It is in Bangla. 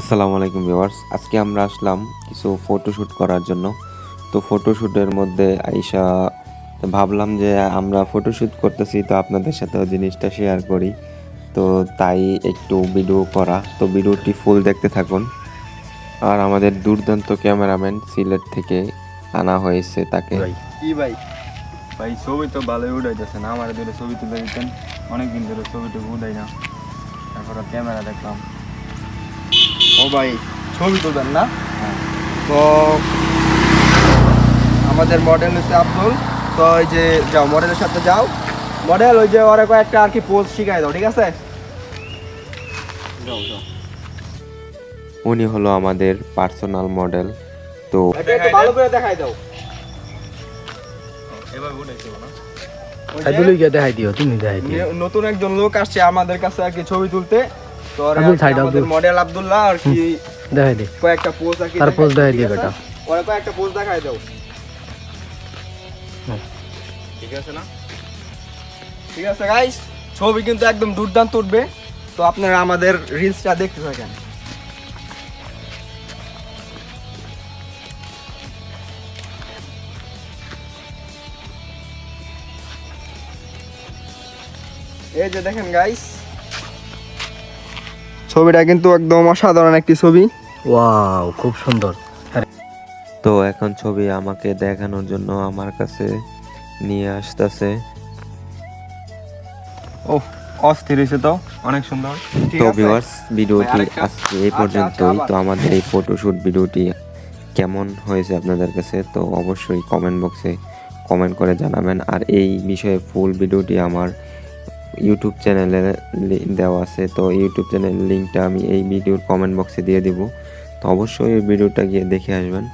আসসালামু আলাইকুম ভিউয়ার্স। আজকে আমরা আসলাম কিছু ফটোশ্যুট করার জন্য। তো ফটোশ্যুটের মধ্যে আইসা ভাবলাম যে আমরা ফটোশ্যুট করতেছি তো আপনাদের সাথেও জিনিসটা শেয়ার করি। তো তাই একটু ভিডিও করা। তো ভিডিওটি ফুল দেখতে থাকুন। আর আমাদের দুর্দান্ত ক্যামেরাম্যান সিলেট থেকে আনা হয়েছে তাকে। কি ভাই? ভাই, ছবি তো ভালোই না আমার ধরে ছবি তুলে দিতেন। অনেকদিন ধরে ছবিটা উঠাই না। তারপর ক্যামেরা দেখলাম। ও ভাই ছবি তুলবেন না? হ্যাঁ। তো আমাদের মডেল হচ্ছে আব্দুল। তো ওই যে যাও মডেলের সাথে যাও। মডেল ওই যে ওরা কয়েকটা আর কি পোজ শিখাই দাও ঠিক আছে? যাও যাও। উনি হলো আমাদের পার্সোনাল মডেল তো ভালো করে দেখাই দাও। এবার উঠাইছে না। সাইদুলই গিয়ে দেখাই দিও তুমি দেখাই দিও। নতুন একজন লোক আসছে আমাদের কাছে আর কি ছবি তুলতে। আমাদের। মডেল আব্দুল্লাহ আর কি দেখাই দে। কয়েকটা পোজ আর তার pose দেখাই। ঠিক বেটা। ওরা কয়েকটা পোজ দেখাই দাও। ঠিক আছে না? ঠিক আছে গাইস ছবি কিন্তু একদম দুর্দান্ত উঠবে। তো আপনারা আমাদের রিলসটা দেখতে থাকেন। এই যে দেখেন গাইস ছবিটা কিন্তু একদম অসাধারণ একটি ছবি। ওয়াও খুব সুন্দর। তো এখন ছবি আমাকে দেখানোর জন্য আমার কাছে নিয়ে আসতেছে। ও অস্থির হয়েছে তো অনেক সুন্দর। তো ভিউয়ার্স ভিডিওটি আজকে এই আচ্ছা, পর্যন্তই। আচ্ছা, তো আমাদের এই ফটোশুট ভিডিওটি কেমন হয়েছে আপনাদের কাছে? তো অবশ্যই কমেন্ট বক্সে কমেন্ট করে জানাবেন। আর এই বিষয়ে ফুল ভিডিওটি আমার ইউটিউব চ্যানেলে দেওয়া আছে, তো ইউটিউব চ্যানেল লিঙ্কটা আমি এই ভিডিওর কমেন্ট বক্সে দিয়ে দিব। তো অবশ্যই ওই ভিডিওটা গিয়ে দেখে আসবেন।